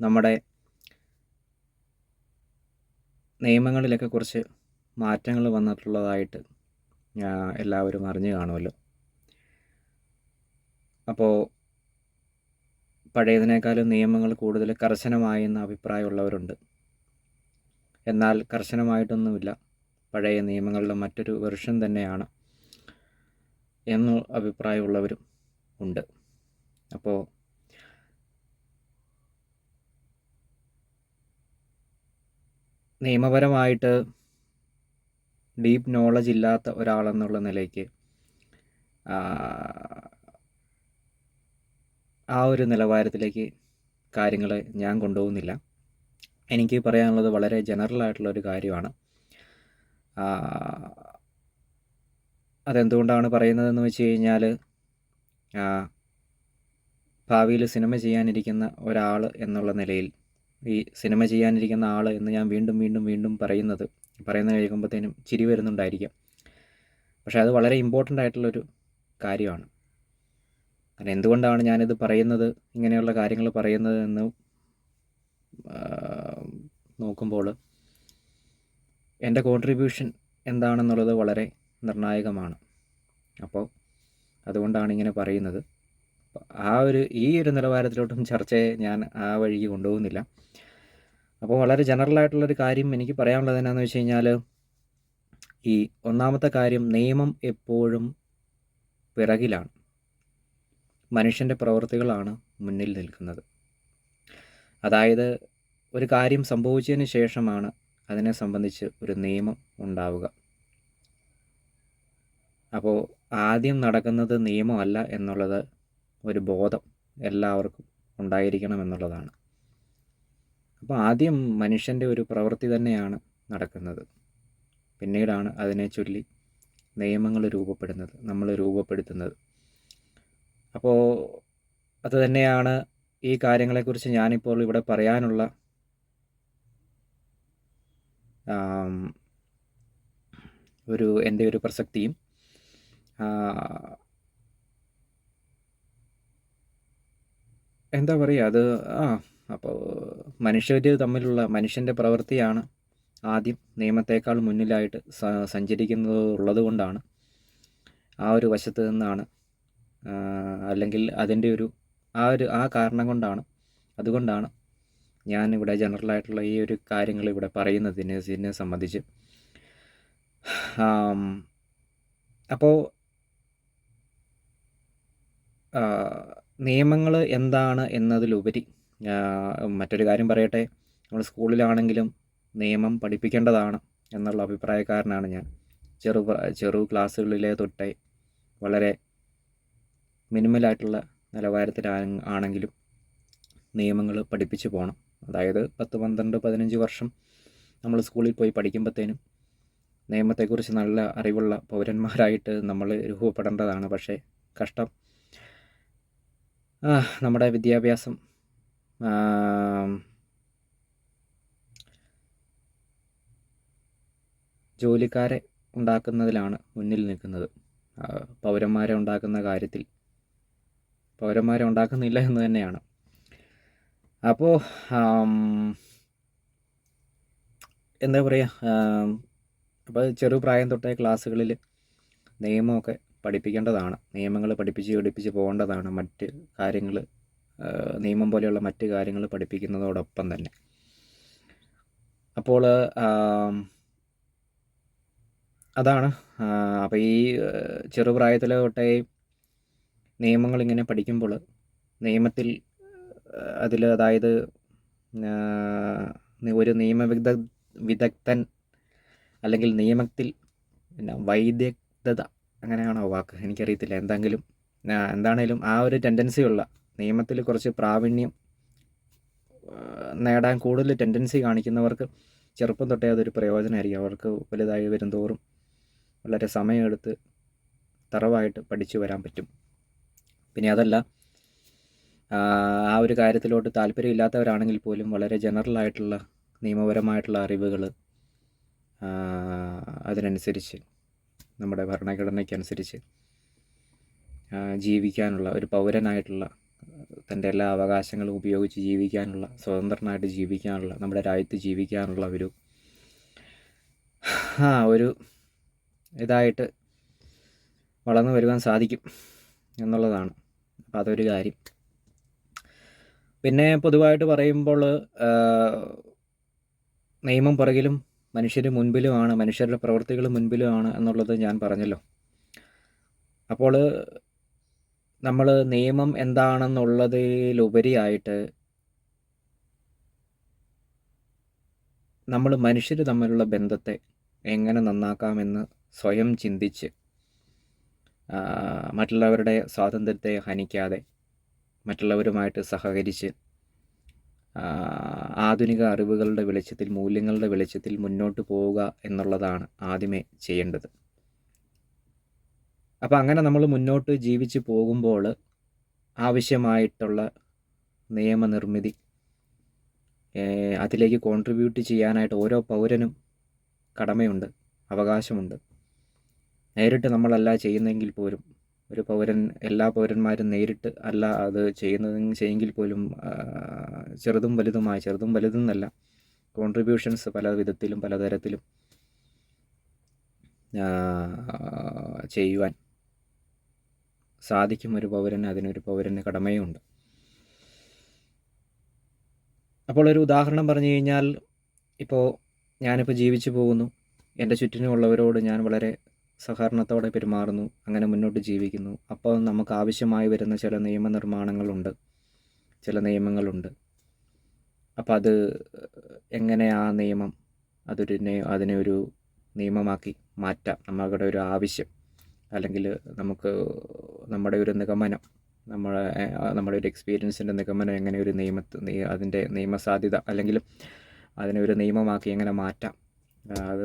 നമ്മുടെ നിയമങ്ങളിലൊക്കെ കുറച്ച് മാറ്റങ്ങൾ വന്നിട്ടുള്ളതായിട്ട് എല്ലാവരും അറിഞ്ഞു കാണുമല്ലോ. അപ്പോൾ പഴയതിനേക്കാളും നിയമങ്ങൾ കൂടുതൽ കർശനമായി എന്ന അഭിപ്രായമുള്ളവരുണ്ട്. എന്നാൽ കർശനമായിട്ടൊന്നുമില്ല. പഴയ നിയമങ്ങളുടെ മറ്റൊരു വെർഷൻ തന്നെയാണ് എന്ന അഭിപ്രായമുള്ളവരും ഉണ്ട്. അപ്പോൾ നിയമപരമായിട്ട് ഡീപ്പ് നോളജ് ഇല്ലാത്ത ഒരാളെന്നുള്ള നിലയ്ക്ക് ആ, ഒരു നിലവാരത്തിലേക്ക് കാര്യങ്ങൾ ഞാൻ കൊണ്ടുപോകുന്നില്ല. എനിക്ക് പറയാനുള്ളത് വളരെ ജനറൽ ആയിട്ടുള്ള ഒരു കാര്യമാണ്. അതെന്തുകൊണ്ടാണ് പറയുന്നതെന്ന് വെച്ച് കഴിഞ്ഞാൽ ഭാവിയിൽ സിനിമ ചെയ്യാനിരിക്കുന്ന ഒരാൾ എന്നുള്ള നിലയിൽ ഈ സിനിമ ചെയ്യാനിരിക്കുന്ന ആൾ എന്ന് ഞാൻ വീണ്ടും വീണ്ടും വീണ്ടും പറയുന്നത്. പറയുന്നത് കേൾക്കുമ്പോഴത്തേനും ചിരി വരുന്നുണ്ടായിരിക്കാം. പക്ഷേ അത് വളരെ ഇമ്പോർട്ടന്റ് ആയിട്ടുള്ളൊരു കാര്യമാണ്. കാരണം എന്തുകൊണ്ടാണ് ഞാനിത് പറയുന്നത് ഇങ്ങനെയുള്ള കാര്യങ്ങൾ പറയുന്നത് എന്ന് നോക്കുമ്പോൾ എന്റെ കോൺട്രിബ്യൂഷൻ എന്താണെന്നുള്ളത് വളരെ നിർണായകമാണ്. അപ്പോൾ അതുകൊണ്ടാണ് ഇങ്ങനെ പറയുന്നത്. ആ ഒരു ഈ ഒരു നിലവാരത്തിലോട്ടും ചർച്ചയെ ഞാൻ ആ വഴിക്ക് കൊണ്ടുപോകുന്നില്ല. അപ്പോൾ വളരെ ജനറൽ ആയിട്ടുള്ളൊരു കാര്യം എനിക്ക് പറയാനുള്ളത് എന്നാന്ന് വെച്ച് കഴിഞ്ഞാൽ ഈ ഒന്നാമത്തെ കാര്യം നിയമം എപ്പോഴും പിറകിലാണ്. മനുഷ്യന്റെ പ്രവൃത്തികളാണ് മുന്നിൽ നിൽക്കുന്നത്. അതായത് ഒരു കാര്യം സംഭവിച്ചതിന് ശേഷമാണ് അതിനെ സംബന്ധിച്ച് ഒരു നിയമം ഉണ്ടാവുക. അപ്പോൾ ആദ്യം നടക്കുന്നത് നിയമമല്ല എന്നുള്ളത് ഒരു ബോധം എല്ലാവർക്കും ഉണ്ടായിരിക്കണം എന്നുള്ളതാണ് അപ്പോൾ ആദ്യം മനുഷ്യന്റെ ഒരു പ്രവൃത്തി തന്നെയാണ് നടക്കുന്നത്. പിന്നീടാണ് അതിനെ ചൊല്ലി നിയമങ്ങൾ രൂപപ്പെടുന്നത് നമ്മൾ രൂപപ്പെടുത്തുന്നത്. അപ്പോൾ അത് തന്നെയാണ് ഈ കാര്യങ്ങളെക്കുറിച്ച് ഞാനിപ്പോൾ ഇവിടെ പറയാനുള്ള ഒരു എന്റെ ഒരു പ്രസക്തിയും. എന്താ പറയുക അത് ആ അപ്പോൾ മനുഷ്യർ തമ്മിലുള്ള മനുഷ്യന്റെ പ്രവൃത്തിയാണ് ആദ്യം നിയമത്തേക്കാൾ മുന്നിലായിട്ട് സഞ്ചരിക്കുന്നത് ഉള്ളത് കൊണ്ടാണ്. ആ ഒരു വശത്ത് നിന്നാണ് അല്ലെങ്കിൽ അതിന്റെ ഒരു ആ ഒരു ആ കാരണം കൊണ്ടാണ്. അതുകൊണ്ടാണ് ഞാൻ ഇവിടെ ജനറൽ ആയിട്ടുള്ള ഈ ഒരു കാര്യങ്ങൾ ഇവിടെ പറയുന്നത് ഇതിനെ സംബന്ധിച്ച്. അപ്പോൾ നിയമങ്ങൾ എന്താണ് എന്നതിലുപരി മറ്റൊരു കാര്യം പറയട്ടെ. നമ്മൾ സ്കൂളിലാണെങ്കിലും നിയമം പഠിപ്പിക്കേണ്ടതാണ് എന്നുള്ള അഭിപ്രായക്കാരനാണ് ഞാൻ. ചെറു ചെറു ക്ലാസ്സുകളിലെ തൊട്ടെ വളരെ മിനിമലായിട്ടുള്ള നിലവാരത്തിൽ ആണെങ്കിലും നിയമങ്ങൾ പഠിപ്പിച്ച് പോകണം അതായത് പത്ത് പന്ത്രണ്ട് പതിനഞ്ച് വർഷം നമ്മൾ സ്കൂളിൽ പോയി പഠിക്കുമ്പോഴത്തേനും നിയമത്തെക്കുറിച്ച് നല്ല അറിവുള്ള പൗരന്മാരായിട്ട് നമ്മൾ രൂപപ്പെടേണ്ടതാണ്. പക്ഷേ കഷ്ടം നമ്മുടെ വിദ്യാഭ്യാസം. ജോലിക്കാരെ ഉണ്ടാക്കുന്നതിലാണ് മുന്നിൽ നിൽക്കുന്നത്. പൗരന്മാരെ ഉണ്ടാക്കുന്ന കാര്യത്തിൽ. പൗരന്മാരെ ഉണ്ടാക്കുന്നില്ല എന്ന് തന്നെയാണ്. അപ്പോൾ എന്താ പറയുക അപ്പോൾ ചെറുപ്രായം തൊട്ടേ ക്ലാസ്സുകളിൽ നിയമമൊക്കെ പഠിപ്പിക്കേണ്ടതാണ്. നിയമങ്ങൾ പഠിപ്പിച്ച് പഠിപ്പിച്ച് പോകേണ്ടതാണ്. മറ്റ് കാര്യങ്ങൾ നിയമം പോലെയുള്ള മറ്റ് കാര്യങ്ങൾ പഠിപ്പിക്കുന്നതോടൊപ്പം തന്നെ. അപ്പോൾ അതാണ് അപ്പോൾ ഈ ചെറുപ്രായത്തിൽ തൊട്ടേ നിയമങ്ങൾ ഇങ്ങനെ പഠിക്കുമ്പോൾ നിയമത്തിൽ അതിൽ അതായത് ഒരു നിയമ വിദഗ്ധ വിദഗ്ധൻ അല്ലെങ്കിൽ നിയമത്തിൽ പിന്നെ വൈദഗ്ധത അങ്ങനെയാണോ വാക്ക്? എനിക്കറിയത്തില്ല. എന്തെങ്കിലും എന്താണേലും ആ ഒരു ടെൻഡൻസി ഉള്ള നിയമത്തിൽ കുറച്ച് പ്രാവീണ്യം നേടാൻ കൂടുതൽ ടെൻഡൻസി കാണിക്കുന്നവർക്ക് ചെറുപ്പം തൊട്ടേ അതൊരു പ്രയോജനമായിരിക്കും. അവർക്ക് വലുതായി വരുംതോറും വളരെ സമയമെടുത്ത് തറവായിട്ട് പഠിച്ചു വരാൻ പറ്റും. പിന്നെ അതല്ല ആ ആ ഒരു കാര്യത്തിലോട്ട് താല്പര്യമില്ലാത്തവരാണെങ്കിൽ പോലും വളരെ ജനറൽ ആയിട്ടുള്ള നിയമപരമായിട്ടുള്ള അറിവുകൾ അതിനനുസരിച്ച് നമ്മുടെ ഭരണഘടനയ്ക്കനുസരിച്ച് ജീവിക്കാനുള്ള ഒരു പൗരനായിട്ടുള്ള തന്റെ എല്ലാ അവകാശങ്ങളും ഉപയോഗിച്ച് ജീവിക്കാനുള്ള സ്വതന്ത്രനായിട്ട് ജീവിക്കാനുള്ള നമ്മുടെ രാജ്യത്ത് ജീവിക്കാനുള്ള ഒരു ആ ഒരു ഇതായിട്ട് വളർന്നു വരുവാൻ സാധിക്കും എന്നുള്ളതാണ്. അപ്പോൾ അതൊരു കാര്യം. പിന്നെ പൊതുവായിട്ട് പറയുമ്പോൾ നിയമം പുറകിലും മനുഷ്യർ മുൻപിലുമാണ് മനുഷ്യരുടെ പ്രവൃത്തികൾ മുൻപിലുമാണ് എന്നുള്ളത് ഞാൻ പറഞ്ഞല്ലോ. അപ്പോൾ നമ്മൾ നിയമം എന്താണെന്നുള്ളതിലുപരിയായിട്ട് നമ്മൾ മനുഷ്യർ തമ്മിലുള്ള ബന്ധത്തെ എങ്ങനെ നന്നാക്കാമെന്ന് സ്വയം ചിന്തിച്ച് മറ്റുള്ളവരുടെ സ്വാതന്ത്ര്യത്തെ ഹനിക്കാതെ മറ്റുള്ളവരുമായിട്ട് സഹകരിച്ച് ആധുനിക അറിവുകളുടെ വെളിച്ചത്തിൽ മൂല്യങ്ങളുടെ വെളിച്ചത്തിൽ മുന്നോട്ട് പോവുക എന്നുള്ളതാണ് ആദ്യമേ ചെയ്യേണ്ടത്. അപ്പോൾ അങ്ങനെ നമ്മൾ മുന്നോട്ട് ജീവിച്ച് പോകുമ്പോൾ ആവശ്യമായിട്ടുള്ള നിയമനിർമ്മിതി അതിലേക്ക് കോൺട്രിബ്യൂട്ട് ചെയ്യാനായിട്ട് ഓരോ പൗരനും കടമയുണ്ട് അവകാശമുണ്ട്. നേരിട്ട് നമ്മളല്ല ചെയ്യുന്നെങ്കിൽ പോലും ഒരു പൗരൻ എല്ലാ പൗരന്മാരും നേരിട്ട് അല്ല അത് ചെയ്യുന്നത് ചെയ്യെങ്കിൽ പോലും ചെറുതും വലുതുമായ ചെറുതും വലുതെന്നല്ല കോൺട്രിബ്യൂഷൻസ് പല വിധത്തിലും പലതരത്തിലും ചെയ്യുവാൻ സാധിക്കും ഒരു പൗരന് അതിനൊരു പൗരന് കടമയുണ്ട്. അപ്പോൾ ഒരു ഉദാഹരണം പറഞ്ഞു കഴിഞ്ഞാൽ ഇപ്പോൾ ഞാനിപ്പോൾ ജീവിച്ചു പോകുന്നു. എന്റെ ചുറ്റിനുമുള്ളവരോട് ഞാൻ വളരെ സഹകരണത്തോടെ പെരുമാറുന്നു അങ്ങനെ മുന്നോട്ട് ജീവിക്കുന്നു. അപ്പോൾ നമുക്ക് ആവശ്യമായി വരുന്ന ചില നിയമനിർമ്മാണങ്ങളുണ്ട്. ചില നിയമങ്ങളുണ്ട്. അപ്പോൾ അത് എങ്ങനെ ആ നിയമം അതൊരു അതിനെ ഒരു നിയമമാക്കി മാറ്റാം? നമ്മളുടെ ഒരു ആവശ്യം. അല്ലെങ്കിൽ നമുക്ക് നമ്മുടെ ഒരു നിഗമനം നമ്മളെ നമ്മുടെ ഒരു എക്സ്പീരിയൻസിന്റെ നിഗമനം എങ്ങനെ ഒരു നിയമത്ത് അതിന്റെ നിയമസാധ്യത അല്ലെങ്കിൽ അതിനെ ഒരു നിയമമാക്കി എങ്ങനെ മാറ്റാം? അത്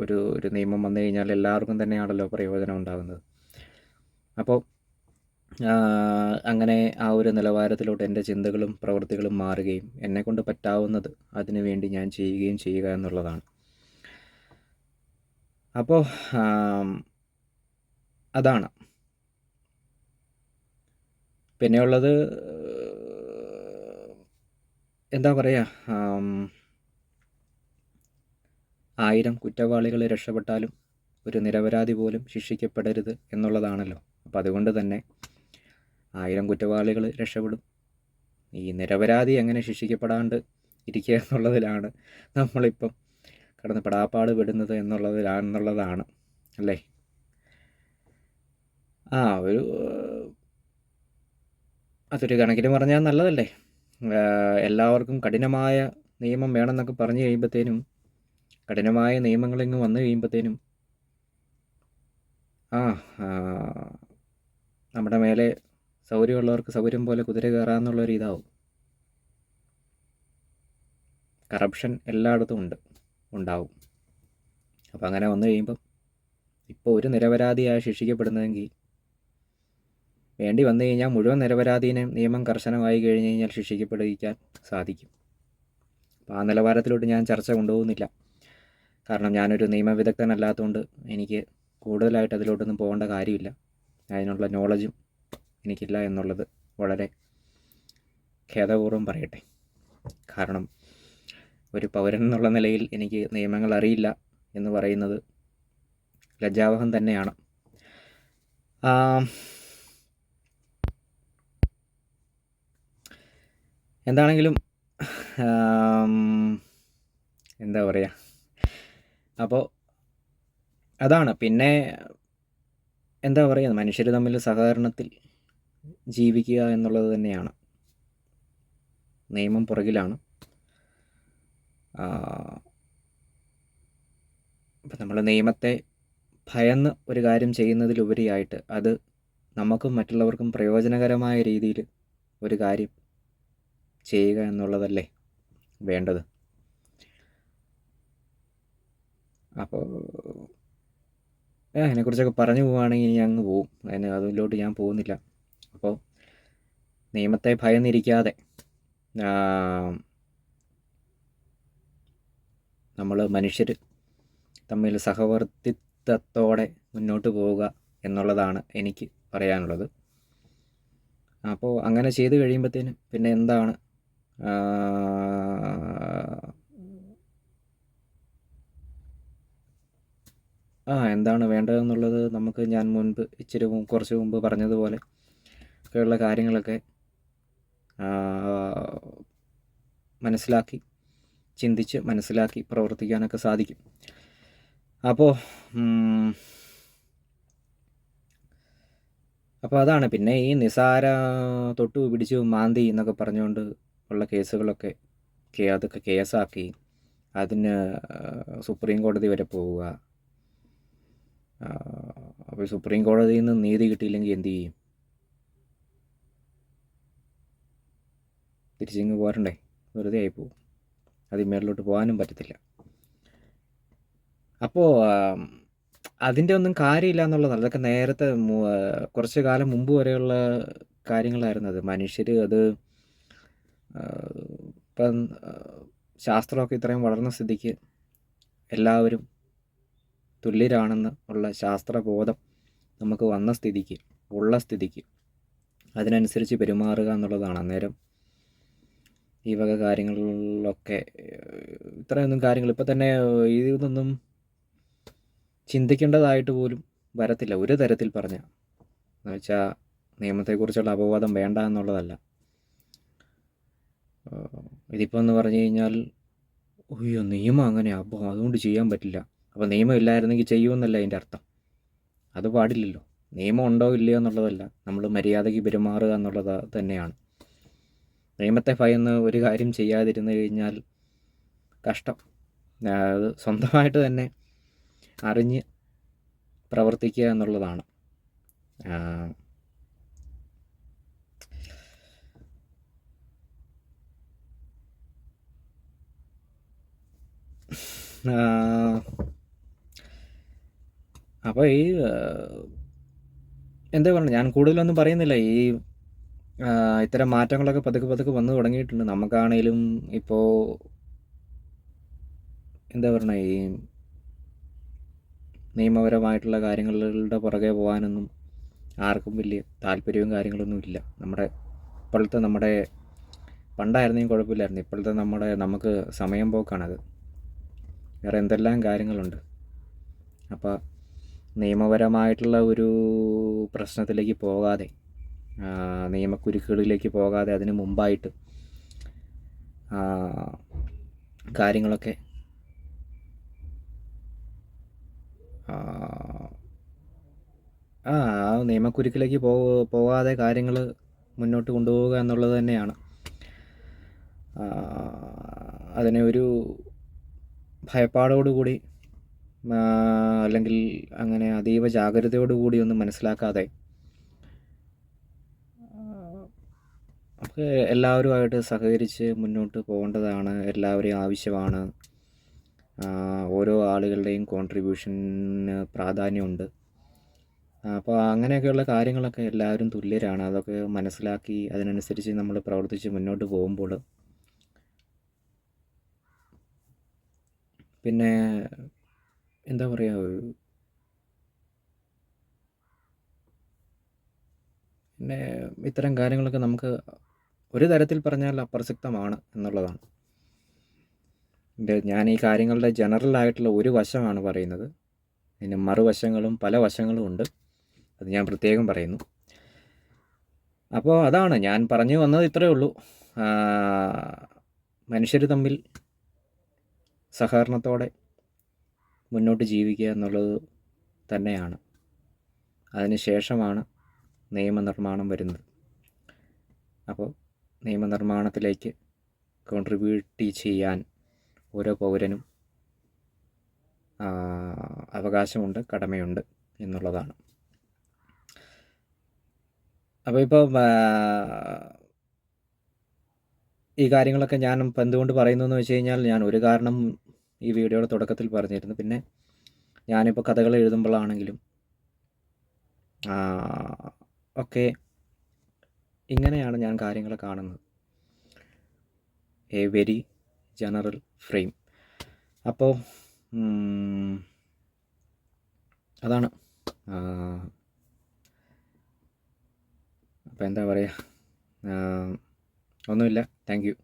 ഒരു ഒരു നിയമം വന്നു കഴിഞ്ഞാൽ എല്ലാവർക്കും തന്നെയാണല്ലോ പ്രയോജനം ഉണ്ടാകുന്നത്. അപ്പോൾ അങ്ങനെ ആ ഒരു നിലവാരത്തിലോട്ട് എന്റെ ചിന്തകളും പ്രവൃത്തികളും മാറുകയും എന്നെക്കൊണ്ട് പറ്റാവുന്നത് അതിനു വേണ്ടി ഞാൻ ചെയ്യുകയും ചെയ്യുക എന്നുള്ളതാണ്. അപ്പോൾ അതാണ്. പിന്നെയുള്ളത് എന്താ പറയുക ആയിരം കുറ്റവാളികൾ രക്ഷപ്പെട്ടാലും ഒരു നിരപരാധി പോലും ശിക്ഷിക്കപ്പെടരുത് എന്നുള്ളതാണല്ലോ. അപ്പോൾ അതുകൊണ്ട് തന്നെ ആയിരം കുറ്റവാളികൾ രക്ഷപ്പെടും. ഈ നിരപരാധി എങ്ങനെ ശിക്ഷിക്കപ്പെടാണ്ട് ഇരിക്കുക എന്നുള്ളതിലാണ് നമ്മളിപ്പം കടന്ന് പെടാപ്പാട് വിടുന്നത് എന്നുള്ളതിലാണെന്നുള്ളതാണ് അല്ലേ? ആ ഒരു അതൊരു കണക്കിന് പറഞ്ഞാൽ നല്ലതല്ലേ? എല്ലാവർക്കും കഠിനമായ നിയമം വേണമെന്നൊക്കെ പറഞ്ഞു കഴിയുമ്പോഴത്തേനും കഠിനമായ നിയമങ്ങളിങ്ങ് വന്നു കഴിയുമ്പോഴത്തേനും ആ നമ്മുടെ മേലെ സൗകര്യമുള്ളവർക്ക് സൗകര്യം പോലെ കുതിര കയറാമെന്നുള്ളൊരു ഇതാവും. കറപ്ഷൻ എല്ലായിടത്തും ഉണ്ട് ഉണ്ടാവും. അപ്പം അങ്ങനെ വന്നു കഴിയുമ്പം ഇപ്പോൾ ഒരു നിരപരാധിയായി ശിക്ഷിക്കപ്പെടുന്നതെങ്കിൽ വേണ്ടി വന്നു കഴിഞ്ഞാൽ മുഴുവൻ നിരപരാധീനെ നിയമം കർശനമായി കഴിഞ്ഞ് കഴിഞ്ഞാൽ ശിക്ഷിക്കപ്പെടുവിക്കാൻ സാധിക്കും. അപ്പോൾ ആ നിലവാരത്തിലോട്ട് ഞാൻ ചർച്ച കൊണ്ടുപോകുന്നില്ല. കാരണം ഞാനൊരു നിയമവിദഗ്ധനല്ലാത്തതുകൊണ്ട് എനിക്ക് കൂടുതലായിട്ട് അതിലോട്ടൊന്നും പോകേണ്ട കാര്യമില്ല. അതിനുള്ള നോളജും എനിക്കില്ല എന്നുള്ളത് വളരെ ഖേദപൂർവം പറയട്ടെ. കാരണം ഒരു പൗരൻ എന്നുള്ള നിലയിൽ എനിക്ക് നിയമങ്ങൾ അറിയില്ല എന്ന് പറയുന്നത് ലജ്ജാവഹം തന്നെയാണ്. എന്താണെങ്കിലും എന്താ പറയുക അപ്പോൾ അതാണ്. പിന്നെ എന്താ പറയുക മനുഷ്യർ തമ്മിൽ സഹകരണത്തിൽ ജീവിക്കുക എന്നുള്ളത് തന്നെയാണ്. നിയമം പുറകിലാണ്. അപ്പം നമ്മൾ നിയമത്തെ ഭയന്ന് ഒരു കാര്യം ചെയ്യുന്നതിലുപരിയായിട്ട് അത് നമുക്കും മറ്റുള്ളവർക്കും പ്രയോജനകരമായ രീതിയിൽ ഒരു കാര്യം ചെയ്യുക എന്നുള്ളതല്ലേ വേണ്ടത്? അപ്പോൾ അതിനെക്കുറിച്ചൊക്കെ പറഞ്ഞു പോവുകയാണെങ്കിൽ ഇനി അങ്ങ് പോവും. അതിന് അതിലോട്ട് ഞാൻ പോകുന്നില്ല. അപ്പോൾ നിയമത്തെ ഭയന്നിരിക്കാതെ നമ്മൾ മനുഷ്യർ തമ്മിൽ സഹവർത്തിത്വത്തോടെ മുന്നോട്ട് പോവുക എന്നുള്ളതാണ് എനിക്ക് പറയാനുള്ളത്. അപ്പോൾ അങ്ങനെ ചെയ്തു കഴിയുമ്പോഴത്തേനും പിന്നെ എന്താണ് ആ, എന്താണ് വേണ്ടതെന്നുള്ളത് നമുക്ക് ഞാൻ മുൻപ് ഇച്ചിരി കുറച്ച് മുമ്പ് പറഞ്ഞതുപോലെ ഒക്കെയുള്ള കാര്യങ്ങളൊക്കെ മനസ്സിലാക്കി ചിന്തിച്ച് മനസ്സിലാക്കി പ്രവർത്തിക്കാനൊക്കെ സാധിക്കും. അപ്പോൾ അപ്പോൾ അതാണ്. പിന്നെ ഈ നിസാര തൊട്ടു പിടിച്ചു മാന്തി എന്നൊക്കെ പറഞ്ഞുകൊണ്ട് ഉള്ള കേസുകളൊക്കെ അതൊക്കെ കേസാക്കി അതിന് സുപ്രീം കോടതി വരെ പോവുക അപ്പോൾ സുപ്രീം കോടതിയിൽ നിന്ന് നീതി കിട്ടിയില്ലെങ്കിൽ എന്തു ചെയ്യും? തിരിച്ചിങ്ങ് പോരണ്ടേ? വെറുതെ ആയിപ്പോവും അതിൽ മേളിലോട്ട് പോകാനും പറ്റത്തില്ല. അപ്പോൾ അതിന്റെ ഒന്നും കാര്യമില്ല എന്നുള്ളതാണ്. അതൊക്കെ നേരത്തെ കുറച്ച് കാലം മുമ്പ് വരെയുള്ള കാര്യങ്ങളായിരുന്നു അത്. മനുഷ്യർ അത് ഇപ്പം ശാസ്ത്രമൊക്കെ ഇത്രയും വളർന്ന സ്ഥിതിക്ക് എല്ലാവരും തുല്യരാണെന്ന് ഉള്ള ശാസ്ത്രബോധം നമുക്ക് വന്ന സ്ഥിതിക്ക് ഉള്ള സ്ഥിതിക്ക് അതിനനുസരിച്ച് പെരുമാറുക എന്നുള്ളതാണ്. അന്നേരം ഈ വക കാര്യങ്ങളിലൊക്കെ ഇത്രയൊന്നും കാര്യങ്ങൾ ഇപ്പം തന്നെ ഇതൊന്നും ചിന്തിക്കേണ്ടതായിട്ട് പോലും വരത്തില്ല. ഒരു തരത്തിൽ പറഞ്ഞ എന്ന് വെച്ചാൽ നിയമത്തെക്കുറിച്ചുള്ള അപവാദം വേണ്ട എന്നുള്ളതല്ല. ഇതിപ്പോൾ എന്ന് പറഞ്ഞു കഴിഞ്ഞാൽ അയ്യോ നിയമം അങ്ങനെ അപ്പോൾ അതുകൊണ്ട് ചെയ്യാൻ പറ്റില്ല. അപ്പോൾ നിയമം ഇല്ലായിരുന്നെങ്കിൽ ചെയ്യുമെന്നല്ല അതിന്റെ അർത്ഥം. അത് പാടില്ലല്ലോ. നിയമം ഉണ്ടോ ഇല്ലയോ എന്നുള്ളതല്ല. നമ്മൾ മര്യാദയ്ക്ക് പെരുമാറുക എന്നുള്ളത് തന്നെയാണ്. നിയമത്തെ ഭയന്ന് ഒരു കാര്യം ചെയ്യാതിരുന്നു കഴിഞ്ഞാൽ കഷ്ടം. അത് സ്വന്തമായിട്ട് തന്നെ അറിഞ്ഞ് പ്രവർത്തിക്കുക എന്നുള്ളതാണ്. ആ, അപ്പോൾ ഈ എന്താ പറയുക ഞാൻ കൂടുതലൊന്നും പറയുന്നില്ല. ഈ ഇത്തരം മാറ്റങ്ങളൊക്കെ പതുക്കെ പതുക്കെ വന്നു തുടങ്ങിയിട്ടുണ്ട്. നമുക്കാണേലും ഇപ്പോൾ എന്താ പറയണ ഈ നിയമപരമായിട്ടുള്ള കാര്യങ്ങളുടെ പുറകെ പോകാനൊന്നും ആർക്കും വലിയ താല്പര്യവും കാര്യങ്ങളൊന്നും ഇല്ല. നമ്മുടെ ഇപ്പോഴത്തെ നമ്മുടെ പണ്ടായിരുന്നെങ്കിൽ കുഴപ്പമില്ലായിരുന്നു. ഇപ്പോഴത്തെ നമ്മുടെ നമുക്ക് സമയം പോക്കാണത്. വേറെ എന്തെല്ലാം കാര്യങ്ങളുണ്ട്. അപ്പോൾ നിയമപരമായിട്ടുള്ള ഒരു പ്രശ്നത്തിലേക്ക് പോകാതെ നിയമക്കുരുക്കുകളിലേക്ക് പോകാതെ അതിന് മുമ്പായിട്ട് കാര്യങ്ങളൊക്കെ ആ നിയമക്കുരുക്കിലേക്ക് പോ പോകാതെ കാര്യങ്ങൾ മുന്നോട്ട് കൊണ്ടുപോവുക എന്നുള്ളത് തന്നെയാണ്. അതിനെ ഒരു ഭയപ്പാടോടുകൂടി അല്ലെങ്കിൽ അങ്ങനെ അതീവ ജാഗ്രതയോടുകൂടി ഒന്നും മനസ്സിലാക്കാതെ. എല്ലാവരുമായിട്ട് സഹകരിച്ച് മുന്നോട്ട് പോകേണ്ടതാണ് എല്ലാവരെയും ആവശ്യമാണ്. ഓരോ ആളുകളുടെയും കോൺട്രിബ്യൂഷന് പ്രാധാന്യമുണ്ട്. അപ്പോൾ അങ്ങനെയൊക്കെയുള്ള കാര്യങ്ങളൊക്കെ എല്ലാവരും തുല്യരാണ്. അതൊക്കെ മനസ്സിലാക്കി അതിനനുസരിച്ച് നമ്മൾ പ്രവർത്തിച്ച് മുന്നോട്ട് പോകുമ്പോൾ. പിന്നെ എന്താ പറയുക ഒരു പിന്നെ ഇത്തരം കാര്യങ്ങളൊക്കെ നമുക്ക് ഒരു തരത്തിൽ പറഞ്ഞാൽ അപ്രസക്തമാണ് എന്നുള്ളതാണ്. ഞാൻ ഈ കാര്യങ്ങളുടെ ജനറൽ ആയിട്ടുള്ള ഒരു വശമാണ് പറയുന്നത്. ഇതിന് മറുവശങ്ങളും പല വശങ്ങളും ഉണ്ട്. അത് ഞാൻ പ്രത്യേകം പറയുന്നു. അപ്പോൾ അതാണ് ഞാൻ പറഞ്ഞു വന്നത് ഇത്രയേ ഉള്ളൂ. മനുഷ്യർ തമ്മിൽ സഹകരണത്തോടെ മുന്നോട്ട് ജീവിക്കുക എന്നുള്ളത് തന്നെയാണ്. അതിന് ശേഷമാണ് നിയമനിർമ്മാണം വരുന്നത്. അപ്പോൾ നിയമനിർമ്മാണത്തിലേക്ക് കോൺട്രിബ്യൂട്ട് ചെയ്യാൻ ഓരോ പൗരനും അവകാശമുണ്ട് കടമയുണ്ട് എന്നുള്ളതാണ്. അപ്പോൾ ഇപ്പോൾ ഈ കാര്യങ്ങളൊക്കെ ഞാൻ എന്തുകൊണ്ട് പറയുന്നു എന്ന് വെച്ച് കഴിഞ്ഞാൽ ഞാൻ ഒരു കാരണം ഈ വീഡിയോയുടെ തുടക്കത്തിൽ പറഞ്ഞിരുന്നു. പിന്നെ ഞാനിപ്പോൾ കഥകൾ എഴുതുമ്പോഴാണെങ്കിലും ഒക്കെ ഇങ്ങനെയാണ് ഞാൻ കാര്യങ്ങൾ കാണുന്നത്. A very general frame. അപ്പോൾ അതാണ്. അപ്പോൾ എന്താ പറയുക ഒന്നുമില്ല. Thank you.